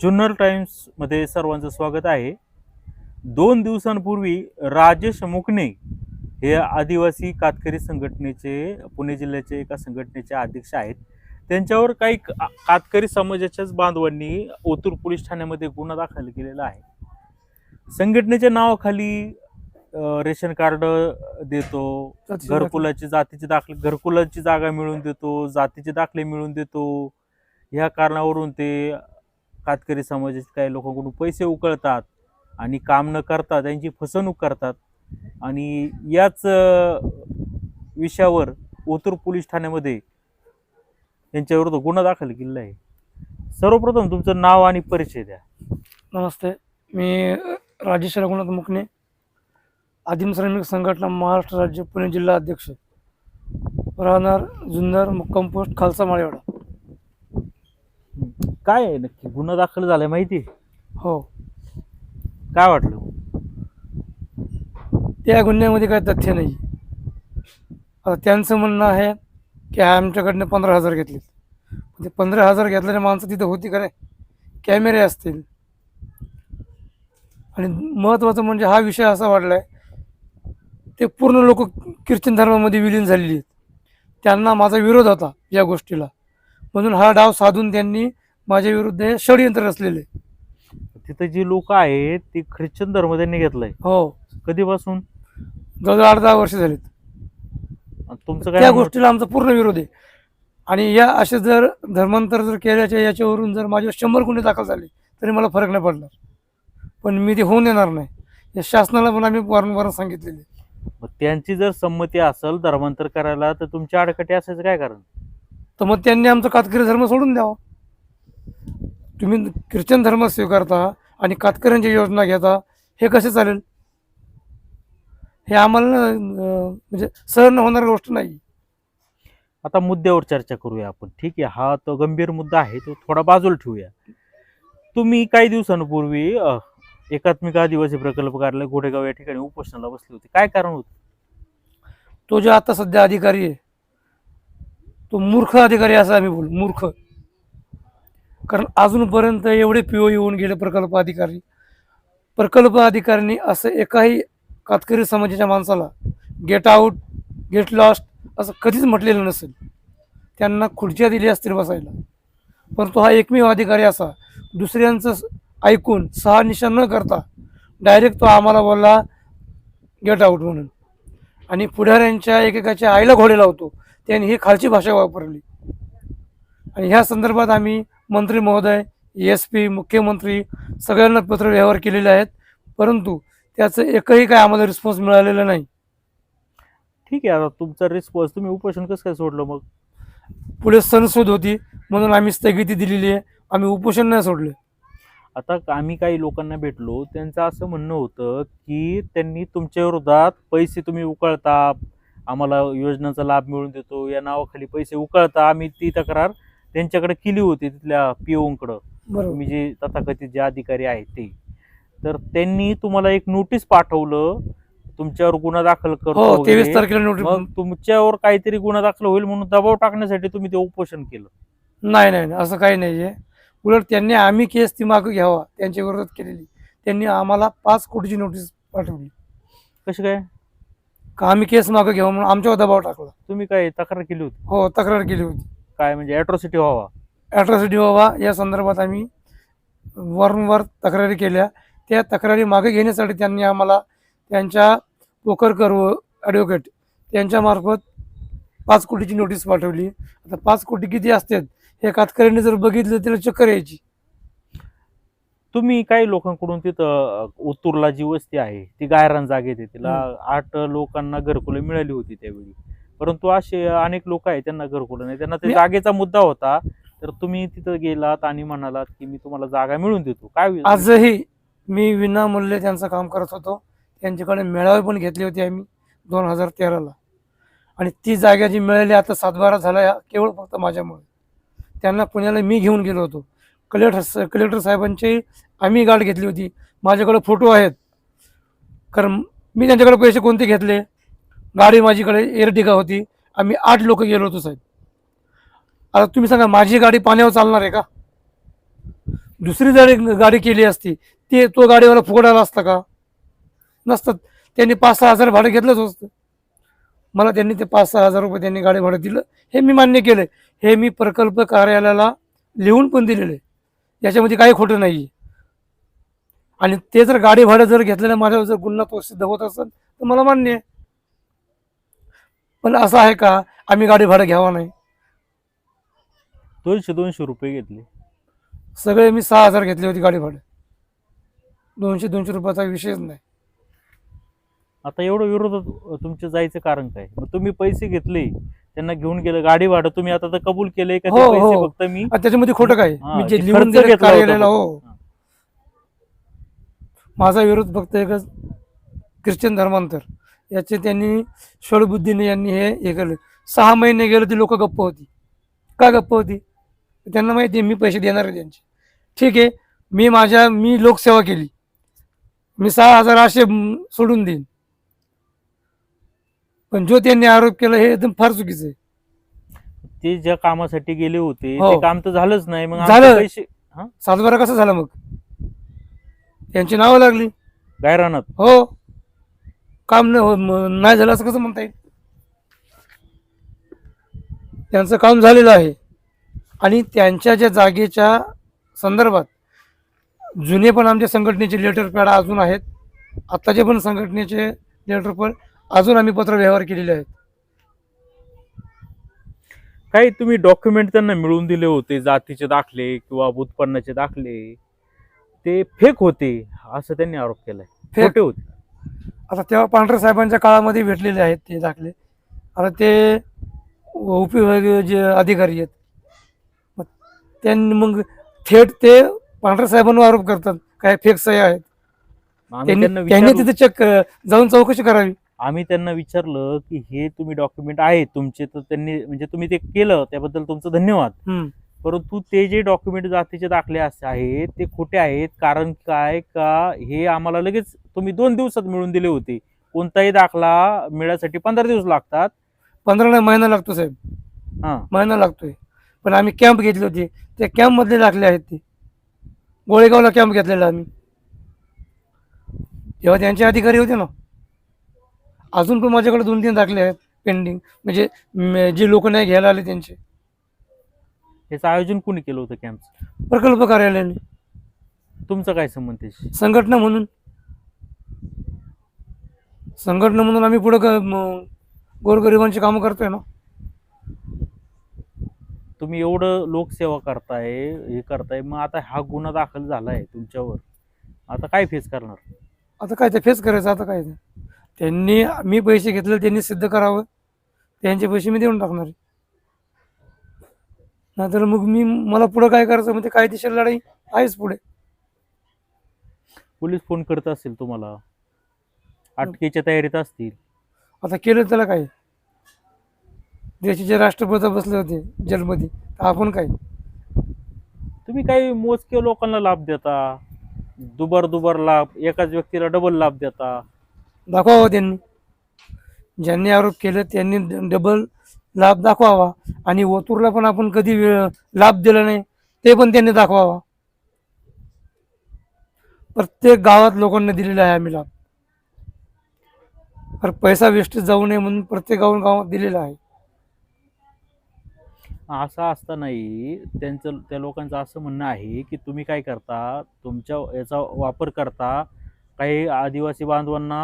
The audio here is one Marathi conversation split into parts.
जुन्नर टाइम्समध्ये सर्वांचं स्वागत आहे. दोन दिवसांपूर्वी राजेश मुकणे हे आदिवासी कातकरी संघटनेचे पुणे जिल्ह्याचे एका संघटनेचे अध्यक्ष आहेत. त्यांच्यावर काही कातकरी समाजाच्याच बांधवांनी ओतूर पोलीस ठाण्यामध्ये गुन्हा दाखल केलेला आहे. संघटनेच्या नावाखाली रेशन कार्ड देतो घरकुलाची जातीचे दाखले घरकुलाची जागा मिळवून देतो जातीचे दाखले मिळवून देतो. ह्या कारणावरून ते कातकरी समाजाचे काही लोकांकडून पैसे उकळतात आणि काम न करता त्यांची फसवणूक करतात. आणि याच विषयावर ओतूर पोलीस ठाण्यामध्ये यांच्याविरुद्ध गुन्हा दाखल केलेला आहे. सर्वप्रथम तुमचं नाव आणि परिचय द्या. नमस्ते. मी राजेश रघुनाथ मुकणे आदिम श्रमिक संघटना महाराष्ट्र राज्य पुणे जिल्हा अध्यक्ष. राहणार जुन्नर मुक्कम पोस्ट खालसा माळेवाडा. काय आहे? नक्की गुन्हा दाखल झालाय माहिती? आहे? हो. काय वाटलं? त्या गुन्ह्यामध्ये काही तथ्य नाही. आता त्यांचं म्हणणं आहे की आमच्याकडनं पंधरा हजार घेतले ते पंधरा हजार घेतलेल्या माणसं तिथं होती का कॅमेरे असतील. आणि महत्त्वाचं म्हणजे हा विषय असा वाढला आहे ते पूर्ण लोक ख्रिश्चन धर्मामध्ये विलीन झालेली आहेत. त्यांना माझा विरोध होता या गोष्टीला. म्हणून हा डाव साधून त्यांनी माझ्या विरुद्ध हे षडयंत्र रचलेले. तिथं जी लोक आहेत ती ख्रिश्चन धर्म त्यांनी घेतलाय. हो. कधीपासून? जवळजवळ आठ दहा वर्ष झालीत. आणि तुमचं काय त्या म्हणणं- गोष्टीला आमचा पूर्ण विरोध आहे. आणि या असे जर धर्मांतर जर केल्याच्या याच्यावरून जर माझ्यावर शंभर गुन्हे दाखल झाले तरी मला फरक नाही पडणार. पण मी ते होऊन देणार नाही. या शासनाला पण आम्ही वारंवार सांगितलेले. मग त्यांची जर संमती असेल धर्मांतर करायला तर तुमच्या अडकटी असायचं काय कारण? तर मग त्यांनी आमचा कातकरी धर्म सोडून द्यावा. तुम्ही ख्रिश्चन धर्म स्वीकारता आणि कातकऱ्यांची योजना घेता हे कसे चालेल? हे आम्हाला म्हणजे सहन होणारी गोष्ट नाही. आता मुद्द्यावर चर्चा करूया आपण. ठीक आहे हा तो गंभीर मुद्दा आहे तो थोडा बाजूला ठेवूया. तुम्ही काही दिवसांपूर्वी एकात्मिक आदिवासी प्रकल्प कार्यालय गोडेगाव या ठिकाणी उपोषणाला बसले होते. काय कारण होतं? तो जो आता सध्या अधिकारी आहे तो मूर्ख अधिकारी असं आम्ही बोलू मूर्ख. कारण अजूनपर्यंत एवढे पीओ येऊन गेले प्रकल्प अधिकारी. प्रकल्प अधिकाऱ्यांनी असं एकाही कातकरी समाजाच्या माणसाला गेट आऊट गेट लॉस्ट असं कधीच म्हटलेलं नसेल. त्यांना खुर्च्या दिली असतील बसायला. परंतु हा एकमेव अधिकारी असा दुसऱ्यांचं ऐकून सहा निशा न करता डायरेक्ट तो आम्हाला बोलला गेट आऊट म्हणून. आणि पुढाऱ्यांच्या एकेकाच्या आईला घोडे लावतो. त्यांनी ही खालची भाषा वापरली. आणि ह्या संदर्भात आम्ही मंत्री महोदय एस पी मुख्यमंत्री सगळ्यांना पत्र व्यवहार केलेले आहेत. परंतु त्याचं एकही काय आम्हाला रिस्पॉन्स मिळालेला नाही. ठीक आहे आता तुमचा रिस्पॉन्स तुम्ही उपोषण कसं काय सोडलं मग? पुढे सणसूद होती म्हणून आम्ही स्थगिती दिलेली आहे. आम्ही उपोषण नाही सोडले. आता आम्ही काही लोकांना भेटलो त्यांचं असं म्हणणं होतं की त्यांनी तुमच्या विरोधात पैसे तुम्ही उकळता आम्हाला योजनांचा लाभ मिळवून देतो. या नावाखाली पैसे उकळता आम्ही ती तक्रार त्यांच्याकडे केली होती तिथल्या पिओंकडं बरोबर. तुम्ही जे तथाकथित जे अधिकारी आहेत ते. तर त्यांनी तुम्हाला एक नोटीस पाठवलं तुमच्यावर गुन्हा दाखल करतो हो. तेवीस तारखेला नोटीस तुमच्यावर काहीतरी गुन्हा दाखल होईल म्हणून दबाव टाकण्यासाठी तुम्ही ते उपोषण केलं. नाही नाही असं काही नाही आहे उलट त्यांनी आम्ही केस ती मागं घ्यावा त्यांच्या विरोधात केलेली. त्यांनी आम्हाला पाच कोटीची नोटीस पाठवली. कशी काय? का आम्ही केस मागं घ्यावं म्हणून आमच्यावर दबाव टाकला. तुम्ही काय तक्रार केली होती? हो तक्रार केली होती. काय म्हणजे अॅट्रॉसिटी व्हावा? ॲट्रॉसिटी व्हावा या संदर्भात आम्ही वारंवार तक्रारी केल्या. त्या तक्रारी मागे घेण्यासाठी त्यांनी आम्हाला त्यांच्या पोखरकर व ॲडव्होकेट त्यांच्यामार्फत पाच कोटीची नोटीस पाठवली. आता पाच कोटी किती असतात हे कातकऱ्यांनी जर बघितलं त्याला चक्कर यायची. तुम्ही काही लोकांकडून तिथं अ, ओतूरला जी वस्ती आहे ती गायरान जागेत आहे तिला आठ लोकांना घरकुलं मिळाली होती त्यावेळी. परंतु असे अनेक लोक आहेत त्यांना घरकुलं नाही. त्यांना ते जागेचा मुद्दा होता. तर तुम्ही तिथं गेलात आणि म्हणालात की मी तुम्हाला जागा मिळवून देतो. काय? आजही मी विनामूल्य त्यांचं काम करत होतो. त्यांच्याकडे मेळावे पण घेतले होते आम्ही दोन हजार तेराला. आणि ती जागा जी मिळाली आता सातबारा झाला केवळ फक्त माझ्यामुळे. त्यांना पुण्याला मी घेऊन गेलो होतो. कलेक्टर कलेक्टर साहेबांची आम्ही गाठ घेतली होती. माझ्याकडे फोटो आहेत. कारण मी त्यांच्याकडे पैसे कोणते घेतले? गाडी माझीकडे एअरटिका होती. आम्ही आठ लोक गेलो होतो साहेब. आता तुम्ही सांगा माझी गाडी पाण्यावर चालणार आहे का? दुसरी जरी गाडी केली असती ते तो गाडीवाला फुगडायला असता का? नसतं त्यांनी पाच सहा हजार भाडं घेतलंच असतं. मला त्यांनी ते पाच सहा हजार रुपये त्यांनी गाडी भाडं दिलं. हे मी मान्य केलं हे मी प्रकल्प कार्यालयाला लिहून पण दिलेलं आहे याच्यामध्ये काही खोटं नाही आहे आणि ते जर गाडी भाडं जर घेतलेलं माझ्यावर जर गुन्हा तो सिद्ध होत असेल तर मला मान्य आहे. पण असं आहे का आम्ही गाडी भाडं घ्यावा नाही? दोनशे दोनशे रुपये घेतले. सगळे मी सहा हजार घेतले होते गाडी भाडं. दोनशे दोनशे रुपयाचा विषयच नाही. आता एवढं विरोधात तुमचं जायचं कारण काय? मग तुम्ही पैसे घेतले त्यांना घेऊन गेलं गाडी भाडं तुम्ही आता तर कबूल केले का? ते हो, पैसे हो. फक्त मी आणि त्याच्यामध्ये खोटं काय? हा, मी जे ते लिहून खर्च दिलं घेतला होता कार्यालयाला फक्त. हो. हा. माझा विरोध फक्त एकच ख्रिश्चन धर्मांतर. याचे त्यांनी षडबुद्धीने यांनी हे हे केलं. सहा महिने गेले ती लोक गप्प होती. का गप्प होती? त्यांना माहिती आहे मी पैसे देणार आहे त्यांचे. ठीक आहे मी माझ्या मी लोकसेवा केली. मी सहा हजार म, सोडून देईन. पण जो त्यांनी आरोप केला हे एकदम फार चुकीचं आहे. ते ज्या कामासाठी गेले होते हो. ते काम तर झालंच नाही मग आमचे झालं. पैसे सातबारा कसं झालं मग? त्यांची नावं लागली. गायरानात हो. काम न हो- म- नाही झालं असं कसं म्हणता येईल? त्यांचं काम झालेलं आहे. आणि त्यांच्या ज्या जागेच्या संदर्भात जुने पण आमच्या संघटनेचे लेटर पॅड अजून आहेत. आत्ताचे पण संघटनेचे लेटर पण अजून आम्ही पत्र व्यवहार केलेले आहेत. काही तुम्ही डॉक्युमेंट त्यांना मिळवून दिले होते जातीचे दाखले किंवा उत्पन्नाचे दाखले? ते फेक होते असं त्यांनी आरोप केलाय? खोटे होते. आता तेव्हा पांढरे साहेबांच्या काळामध्ये भेटलेले आहेत ते दाखले. आता ते उपविभागीय जे अधिकारी आहेत. मग त्यांनी मग थेट ते पांढरे साहेबांवर आरोप करतात काय फेक सह्या आहेत. आम्ही त्यांनी त्यांना त्यांनी विचारलं- तिथे चेक जाऊन चौकशी करावी. आम्ही त्यांना विचारलं की हे तुम्ही डॉक्युमेंट आहेत तुमचे तर त्यांनी म्हणजे तुम्ही ते केलं त्याबद्दल तुमचं धन्यवाद. हम्म. परंतु ते जे डॉक्युमेंट जातीचे दाखले असे आहेत ते खोटे आहेत. कारण काय? का हे आम्हाला लगेच तुम्ही दोन दिवसात मिळून दिले होते. कोणताही दाखला मिळायसाठी पंधरा दिवस लागतात. पंधरा नाही महिना लागतो साहेब. हा. महिना लागतोय. पण आम्ही कॅम्प घेतले होते. त्या कॅम्पमधले दाखले आहेत ते. गोळेगावला कॅम्प घेतलेला आम्ही. तेव्हा त्यांचे अधिकारी होते ना. अजून पण माझ्याकडे दोन तीन दाखले आहेत पेंडिंग म्हणजे जे लोक नाही घ्यायला आले त्यांचे. याचं आयोजन कोणी केलं होतं कॅम्पचं प्रकल्प कार्यालयाने. तुमचा काय संबंध त्याशी संघटना म्हणून. संघटना म्हणून आम्ही पुढं क- म- गोरगरिबांची कामं करतोय ना. तुम्ही एवढं लोकसेवा करताय हे करताय मग आता हा गुन्हा दाखल झालाय तुमच्यावर. आता काय फेस करणार? आता काय ते फेस करायचं आता काय ते? त्यांनी मी पैसे घेतले त्यांनी सिद्ध करावं. त्यांचे पैसे मी देऊन टाकणार नाहीतर मग मी मला पुढं काय करायचं? म्हणजे कायदेशीर लढाई? आहेच पुढे. पोलीस फोन करत असेल तुम्हाला. अटकेच्या तयारीत असतील. आता केलं त्याला काय? देशाचे राष्ट्रपती बसले होते जेलमध्ये तर आपण काय? तुम्ही काही मोजके लोकांना लाभ देता? दुबार दुबार लाभ एकाच व्यक्तीला डबल लाभ देता? दाखवावं त्यांनी. ज्यांनी आरोप केले त्यांनी डबल लाभ दाखवावा. आणि ओतूरला पण आपण कधी लाभ दिला नाही ते पण त्यांनी दाखवावा. प्रत्येक गावात लोकांना दिलेला आहे आम्ही लाभ. तर पैसा वेस्ट जाऊ नये म्हणून प्रत्येक गाव गावात दिलेला आहे. असं असतानाही त्यांचं त्या लोकांचं असं म्हणणं आहे की तुम्ही काय करता? तुमच्या याचा वापर करता. काही आदिवासी बांधवांना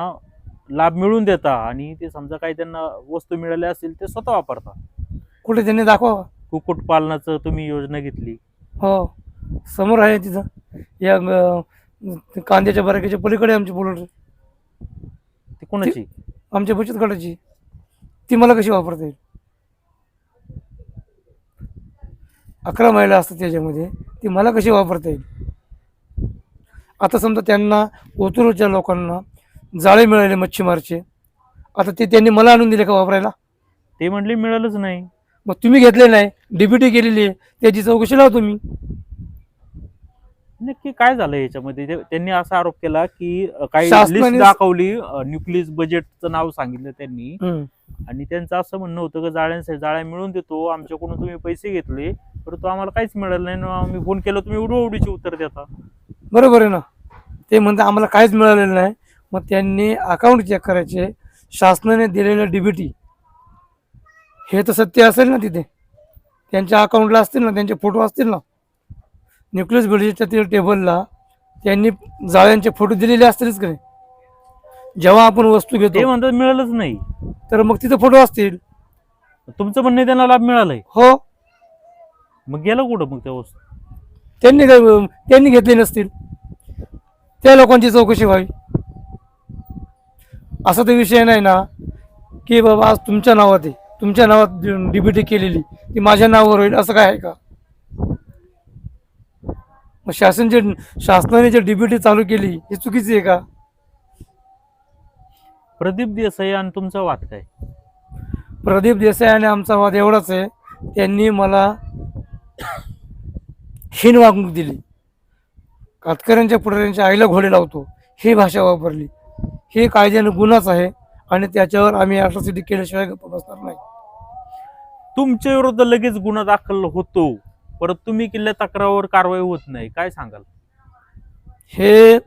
लाभ मिळवून देता आणि ते समजा काही त्यांना वस्तू मिळाल्या असतील ते स्वतः वापरता. कुठे त्यांनी दाखवावा? कुक्कुटपालनाचं तुम्ही योजना घेतली. हो समोर आहे तिथं. या कांद्याच्या बराकीच्या पलीकडे आमची बुलेट ती कोणाची? आमच्या बचत गटाची. ती मला कशी वापरता येईल? अकरा महिला असतात त्याच्यामध्ये. ती मला कशी वापरता येईल? आता समजा त्यांना ओतूरच्या लोकांना जाळे मिळाले मच्छीमारचे. आता ते त्यांनी मला आणून दिले का वापरायला? ते म्हणले मिळालंच नाही. मग तुम्ही घेतले नाही डीबीटी केलेली आहे त्याची चौकशी लावा तुम्ही. नक्की काय झालं याच्यामध्ये? ते- त्यांनी असा आरोप केला की अ, काही शासनाने- लिस्ट दाखवली न्यूक्लियस बजेटचं नाव सांगितलं त्यांनी. हम्म. आणि त्यांचं असं म्हणणं होतं की जाळ्यांसाठी जाळ्या मिळून देतो आमच्याकडून तुम्ही पैसे घेतले परंतु आम्हाला काहीच मिळालं नाही. आम्ही फोन केला तुम्ही उडू उडीची उत्तर देता. बरोबर आहे ना. ते म्हणतात आम्हाला काहीच मिळालेलं नाही. मग त्यांनी अकाउंट चेक करायचे. शासनाने दिलेलं डीबीटी हे तर सत्य असेल ना तिथे. त्यांच्या अकाउंटला असतील ना त्यांचे फोटो असतील ना. न्यूक्लियस बिल्डिंगच्या टेबलला त्यांनी जाळ्यांचे फोटो दिलेले असतीलच का नाही. जेव्हा आपण वस्तू घेतो म्हणतात मिळालंच नाही. तर मग तिथे फोटो असतील. तुमचं म्हणणं त्यांना लाभ मिळालाय. हो. मग गेलं कुठं मग त्या वस्तू? त्यांनी त्यांनी घेतले नसतील. त्या लोकांची चौकशी व्हावी. असा तर विषय नाही ना की बाबा आज तुमच्या नावात आहे तुमच्या नावात डीबीटी केलेली ती माझ्या नावावर होईल असं काय आहे का? मग शासन जे शासनाने जे डीबीटी चालू केली ही चुकीची आहे का? प्रदीप देसाई आणि तुमचा वाद काय? प्रदीप देसाई आणि आमचा वाद एवढाच आहे त्यांनी मला हीन वागणूक दिली. कातकऱ्यांच्या पुढाऱ्यांच्या आईला घोडे लावतो ही भाषा वापरली. हे कायद्यानं गुन्हाच आहे आणि त्याच्यावर आम्ही अट्रॉसिटी केल्याशिवाय गप्प बसणार नाही. तुमच्या विरुद्ध लगेच गुन्हा दाखल होतो. परत तुम्ही केलेल्या तक्रारावर कारवाई होत नाही. काय सांगाल? हे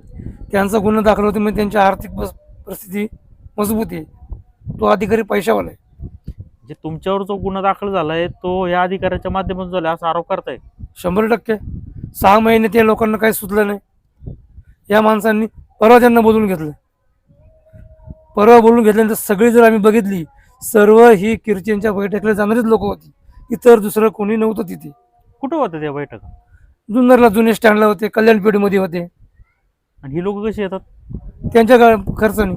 त्यांचा गुन्हा दाखल होतो म्हणजे त्यांची आर्थिक बस- परिस्थिती मजबूत आहे. तो अधिकारी पैशावाला आहे. जे तुमच्यावर जो गुन्हा दाखल झालाय तो या अधिकाऱ्याच्या माध्यमातून झाला असा आरोप करताय? शंभर टक्के. सहा महिने त्या लोकांना काही सुचलं नाही. या माणसांनी परवा त्यांना बोलून घेतलं. परवा बोलून घेतल्यानंतर सगळी जर आम्ही बघितली सर्व ही कीर्तनच्या बैठकीला जाणारीच लोक होती. इतर दुसरं कोणी नव्हतं तिथे. कुठं होतं त्या बैठका? जुन्नरला जुने स्टँडला होते कल्याणपेठीमध्ये होते. आणि ही लोक कशी येतात? त्यांच्या गा- खर्चाने.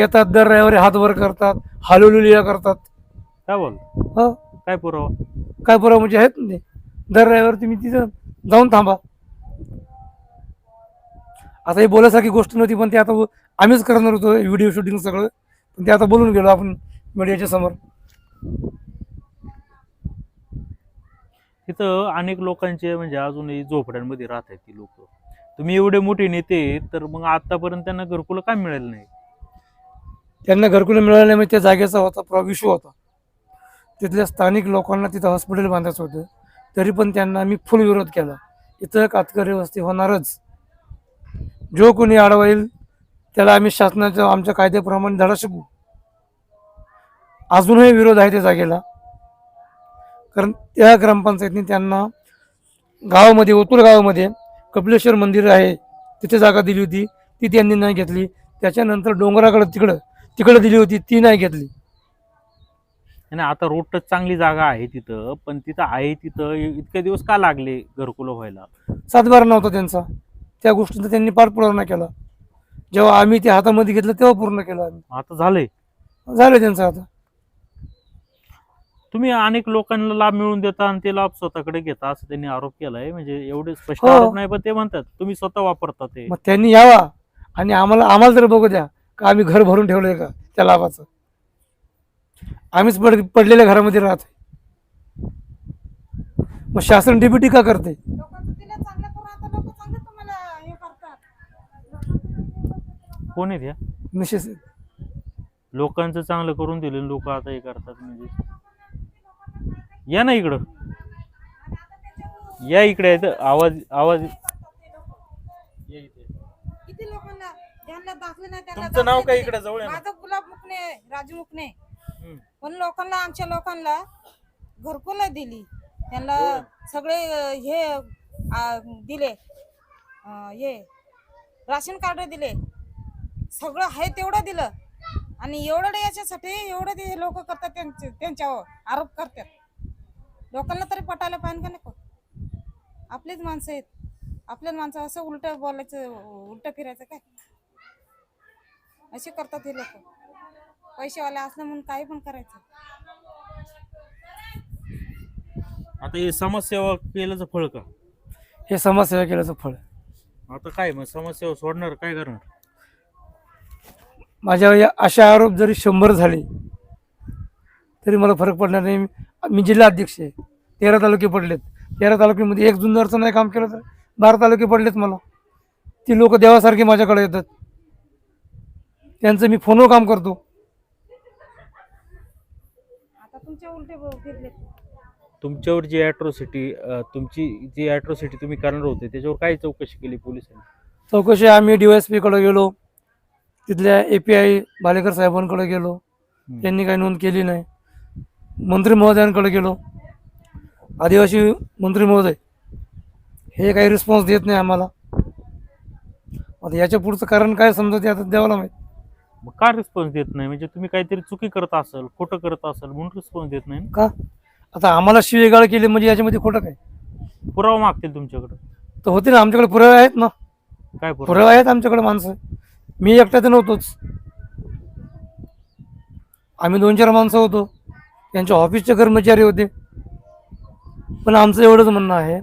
येतात दर रविवारी हात वर करतात हालुलिया करतात. काय बोल हो? काय पुरावा? काय पुरावा म्हणजे आहेत ना ते? दर रविवारी तुम्ही तिथं जाऊन थांबा. आता हे बोलायसारखी गोष्ट नव्हती पण ते आता आम्हीच करणार होतो व्हिडिओ शूटिंग सगळं. पण ते आता बोलून गेलो आपण मीडियाच्या समोर. तिथं अनेक लोकांचे म्हणजे अजूनही झोपड्यांमध्ये राहत आहेत ती लोक. तुम्ही एवढे मोठे नेते तर मग आतापर्यंत त्यांना घरकुलं काय मिळालं नाही? त्यांना घरकुलं मिळालं नाही म्हणजे त्या जागेचा होता इश्यू होता. तिथल्या स्थानिक लोकांना तिथं हॉस्पिटल बांधायचं होतं. तरी पण त्यांना आम्ही फुल विरोध केला. इथं कातकरी वस्ती होणारच. जो कोणी आडवा येईल त्याला आम्ही शासनाच्या आमच्या कायद्याप्रमाणे धडा शिकू अजूनही विरोध आहे त्या जागेला. कारण त्या ग्रामपंचायतीने त्यांना गावामध्ये ओतूर गावामध्ये कपिलेश्वर मंदिर आहे तिथे जागा दिली होती. ती त्यांनी नाही घेतली. त्याच्यानंतर डोंगराकडं तिकडं तिकडं दिली होती. ती नाही घेतली. आणि आता रोड टच चांगली जागा आहे तिथं पण तिथं आहे तिथं इतके दिवस का लागले घरकुलं व्हायला? सातबारा नव्हता त्यांचा. त्या गोष्टीचा त्यांनी पाठपुरावा नाही केला. जेव्हा आम्ही ते हातामध्ये घेतलं तेव्हा पूर्ण केलं आम्ही. आता झालंय? झालं त्यांचं आता. तुम्ही अनेक लोकांना लाभ मिळवून देता आणि ते लाभ स्वतःकडे घेता असं त्यांनी आरोप केलाय. म्हणजे एवढे स्पष्ट हो. आरोप नाही पण ते म्हणतात तुम्ही स्वतः वापरता ते. मग त्यांनी यावा आणि आम्हाला आम्हाला तर बघू द्या का आम्ही घर भरून ठेवलंय का त्या लाभाचं. आम्हीच पड पडलेल्या घरामध्ये राहतो मग शासन डीबीटी का करते लोकांचं दिलं चांगलं करून आता लोक चांगलं तुम्हाला हे करतात कोण आहेत या? मिसेस. लोकांचं चांगलं करून दिले लोक आता हे करतात म्हणजे. या ना इकडं. या इकडे येतं आवाज आवाज. या इथे. किती लोकांना ज्यांना दाखले नाही त्यांना तुमचं नाव दाखले काय. इकडे? जवळ आहे ना? माझं गुलाब मुकणे राजू मुकणे हम्म. पण लोकांना आमच्या लोकांना घरकुल दिली. त्यांना सगळे अं, हे अं, दिले. अं, हे राशन कार्ड दिले. सगळं आहे तेवढं दिलं. आणि एवढं याच्यासाठी एवढं ते लोक करतात त्यांचे त्यांच्यावर आरोप करतात. लोकांना तरी पटायला पाहिजे का नको? आपलीच माणसं आहेत. आपल्याच माणसं असं उलट बोलायचं उलट फिरायचं काय? असे करतात हे लोक. पैसेवाले असलं म्हणून काही पण करायचं. आता हे समाजसेवा केल्याचं फळ का? हे समाजसेवा केल्याचं फळ. आता काय मग? समाजसेवा सोडणार काय करणार? माझ्यावर या असे आरोप जरी शंभर झाले तरी मला फरक पडणार नाही. मी- जिल्हा अध्यक्ष आहे. तेरा तालुके पडलेत. तेरा तालुक्यामध्ये एक जुन्नरचं नाही काम केलं तर. बारा तालुके पडलेत मला. ती लोक देवासारखे माझ्याकडे येतात. त्यांचं मी फोनवर काम करतो. आता तुमचे उलटे ब- फिरले तुमच्यावर जी ॲट्रॉसिटी तुमची जी ॲट्रॉसिटी तुम्ही करणार होते त्याच्यावर काय चौकशी केली पोलिसांनी? चौकशी आम्ही डी एस पीकडे गेलो. तिथल्या ए पी आय बालेकर साहेबांकडे गेलो. त्यांनी काही नोंद केली नाही. मंत्री महोदयांकडे गेलो. आदिवासी मंत्री महोदय हे काही रिस्पॉन्स देत नाही आम्हाला. आता याच्या पुढचं कारण काय समजा ते आता द्यावं माहीत मग का रिस्पॉन्स देत नाही? म्हणजे तुम्ही काहीतरी चुकी करत असाल खोटं करत असाल म्हणून रिस्पॉन्स देत नाही? का? आता आम्हाला शिवेगाळ केली म्हणजे याच्यामध्ये खोटं काय? पुरावा मागतील तुमच्याकडे. तर होते ना आमच्याकडे पुरावे आहेत ना. काय पुरावा? पुरावे आहेत आमच्याकडे माणसं. मी एकटा तर नव्हतोच. आम्ही दोन चार माणसं होतो. त्यांच्या ऑफिसचे कर्मचारी होते. पण आमचं एवढंच म्हणणं आहे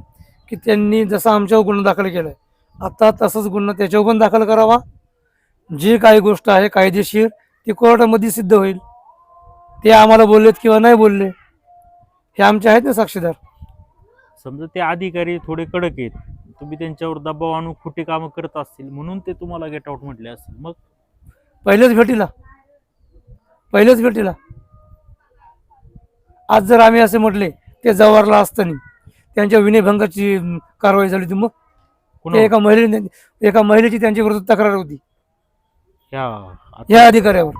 की त्यांनी जसा आमच्यावर गुन्हा दाखल केला आहे आता तसंच गुन्हा त्याच्यावर पण दाखल करावा. जी काही गोष्ट आहे कायदेशीर ती कोर्टामध्ये सिद्ध होईल. ते आम्हाला बोललेत किंवा नाही बोलले हे आमचे आहेत ना साक्षीदार. समजा ते अधिकारी थोडे कडक आहेत. तुम्ही त्यांच्यावर दबाव आणून खोटी कामं करत असतील म्हणून ते तुम्हाला गेट आउट म्हटले असतील. मग? पहिल्याच भेटीला. पहिल्याच भेटीला. आज जर आम्ही असे म्हटले ते जवाहरला असताना त्यांच्या विनयभंगाची कारवाई झाली होती मग? ते एका महिलेने एका महिलेची त्यांच्या विरुद्ध तक्रार होती. या अधिकाऱ्यावर.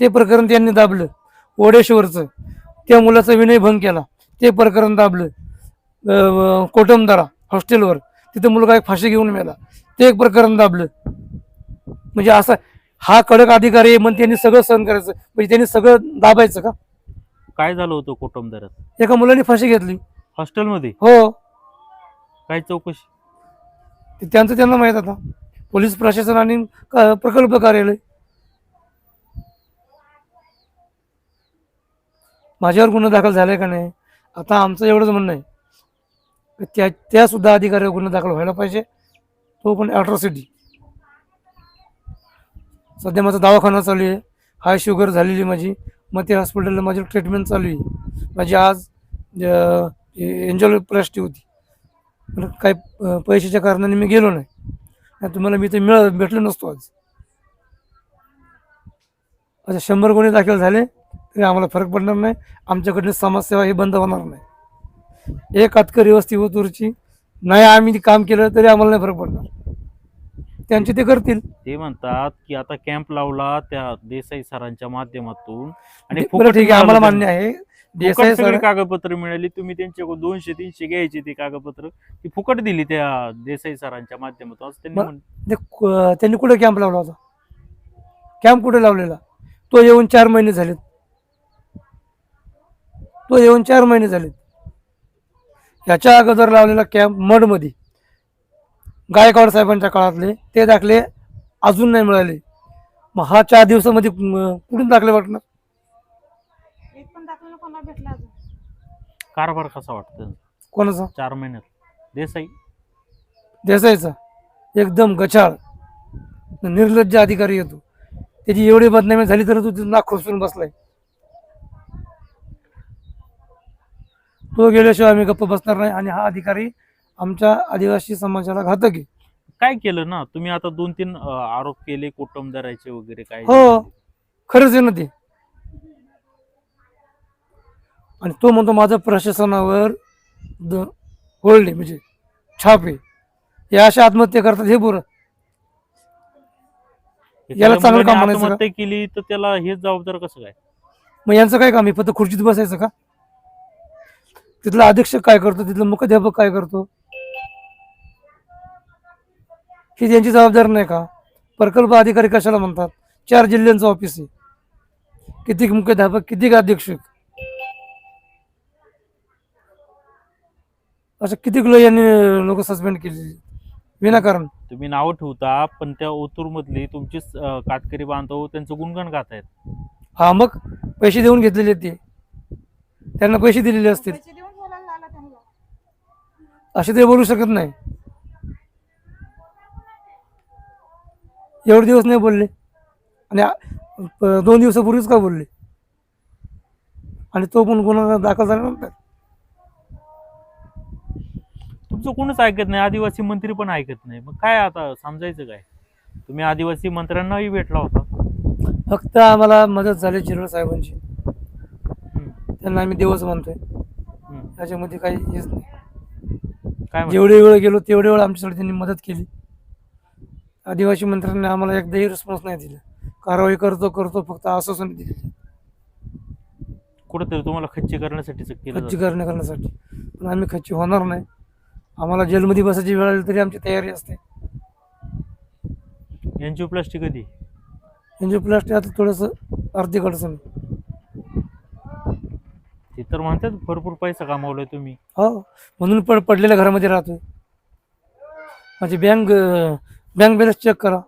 ते प्रकरण त्यांनी दाबलं. ओडेश्वरचं. त्या मुलाचा विनयभंग केला. ते प्रकरण दाबलं. कोटमदारा हॉस्टेलवर तिथं मुलगा एक फाशी घेऊन मेला. ते एक प्रकरण दाबलं. म्हणजे असं हा कडक अधिकारी आहे म्हणून त्यांनी सगळं सहन करायचं. म्हणजे त्यांनी सगळं दाबायचं का? काय झालं होतं कोटमदारात एका मुलाने फाशी घेतली. हॉस्टेलमध्ये? हो. काय चौकशी? ते त्यांचं त्यांना माहीत आता. पोलीस प्रशासन आणि क- प्रकल्प कार्यालय. माझ्यावर गुन्हा दाखल झालाय का नाही? आता आमचं एवढंच म्हणणं आहे की त्या त्यासुद्धा अधिकाऱ्यावर गुन्हा दाखल व्हायला पाहिजे. तो पण ॲट्रॉसिटी सध्या माझा दवाखाना चालू आहे. हाय शुगर झालेली माझी. मग ते हॉस्पिटलला माझी ट्रीटमेंट चालू आहे. माझी आज एन्जॉय प्लॅस्टी होती. पण काही पैशाच्या कारणाने मी गेलो नाही. तुम्हाला मी ते मिळ भेटलो नसतो आज. अच्छा शंभर गुन्हे दाखल झाले. आम्हाला फरक पडणार नाही. आमच्याकडनं समाजसेवा ही बंद होणार नाही. एक कातकरी वस्ती होतूरची नाही आम्ही काम केलं तरी आम्हाला नाही फरक पडणार. त्यांचे ते करतील. ते म्हणतात की आता कॅम्प लावला त्या देसाई सरांच्या माध्यमातून. आणि बरं फुकट ठीक आहे आम्हाला मान्य आहे. फुकट देसाई सगळी सर कागदपत्र मिळाली. तुम्ही त्यांच्याकडून दोनशे तीनशे घ्यायची ती कागदपत्र. ती फुकट दिली त्या देसाई सरांच्या माध्यमातून. असं त्यांनी मग- म्हण- ते क- त्यांनी कुठे कॅम्प लावला होता? कॅम्प कुठे लावलेला? तो येऊन चार महिने झालेत. तो येऊन चार महिने झालेत. याच्या अगोदर लावलेला कॅम्प मडमध्ये गायकवाड साहेबांच्या काळातले ते दाखले अजून नाही मिळाले. मग हा चार दिवसामध्ये म, कुठून दाखले वाटणार? एक पण दाखला कोणाला भेटला अजून? कारभार कसा वाटतं कोणाचा? चार महिन्यात. देसाई? देसाईचा. एकदम गचाळ. निर्लज्ज अधिकारी येतो. त्याची एवढी बदनामी झाली तर तू तिथं नाक खोसून बसलाय. तो गेल्याशिवाय आम्ही गप्प बसणार नाही आणि हा अधिकारी आमच्या आदिवासी समाजाला घातक आहे. काय केलं ना? तुम्ही आता दोन तीन अं, आरोप केले कुटुंबदाराचे वगैरे काय? हो. खरंच आहे ना ते. आणि तो म्हणतो माझं प्रशासनावर द होल्ड आहे म्हणजे छाप आहे. हे अशा आत्महत्या करतात हे बरं. याला एखाद्या चांगलं काम मुलाने म्हणायचं का? आत्महत्या केली तर त्याला हेच जबाबदार कसं काय? मग यांचं काय काम आहे? फक्त खुर्चीत बसायचं का? तिथला अधीक्षक काय करतो तिथला मुख्याध्यापक काय करतो? ही त्यांची जबाबदारी नाही का? प्रकल्प अधिकारी कशाला म्हणतात? चार जिल्ह्यांचं ऑफिस आहे. किती मुख्याध्यापक किती अधीक्षक असं किती किलो यांनी लोक सस्पेंड केलेली विनाकारण. तुम्ही नावं ठेवता पण त्या ओतूर मधली तुमची अं, कातकरी बांधव त्यांचं गुणगान गात आहेत हा मग पैसे देऊन घेतलेले ते. त्यांना पैसे दिलेले असतील पैसे देऊन बोलायला आला त्यांना असे ते बोलू शकत नाही. एवढे दिवस नाही बोलले. आणि दोन दिवसापूर्वीच का बोलले? आणि तो पण गुन्हा दाखल झाल्यानंतर. तुमचं कोणच ऐकत नाही आदिवासी मंत्री पण ऐकत नाही. मग काय आता समजायचं काय? तुम्ही आदिवासी मंत्र्यांनाही भेटला होता. फक्त आम्हाला मदत झाली चिरळ साहेबांची. त्यांना आम्ही देवच मानतोय हम्म. त्याच्यामध्ये काही हेच नाही. काय? जेवढे वेळ गेलो तेवढे वेळ आमच्यासाठी त्यांनी मदत केली. आदिवासी मंत्र्यांनी आम्हाला एकदाही रिस्पॉन्स नाही दिला. कारवाई करतो करतो फक्त आश्वासन दिले. कुठंतरी तुम्हाला खच्ची करण्यासाठीच केलं खच्ची जातं. करण्या करण्यासाठी. पण आम्ही खच्ची होणार नाही. आम्हाला जेलमध्ये बसायची वेळ आली तरी आमची तयारी असते. एनजिओप्लास्टी कधी? एनजिओप्लास्टी आता थोडंसं आर्थिक अडचण ते तर म्हणतात भरपूर पैसा कमावलाय तुम्ही. हो म्हणून पण पडलेल्या घरामध्ये राहतोय. माझी बँक बँक बॅलन्स चेक करा.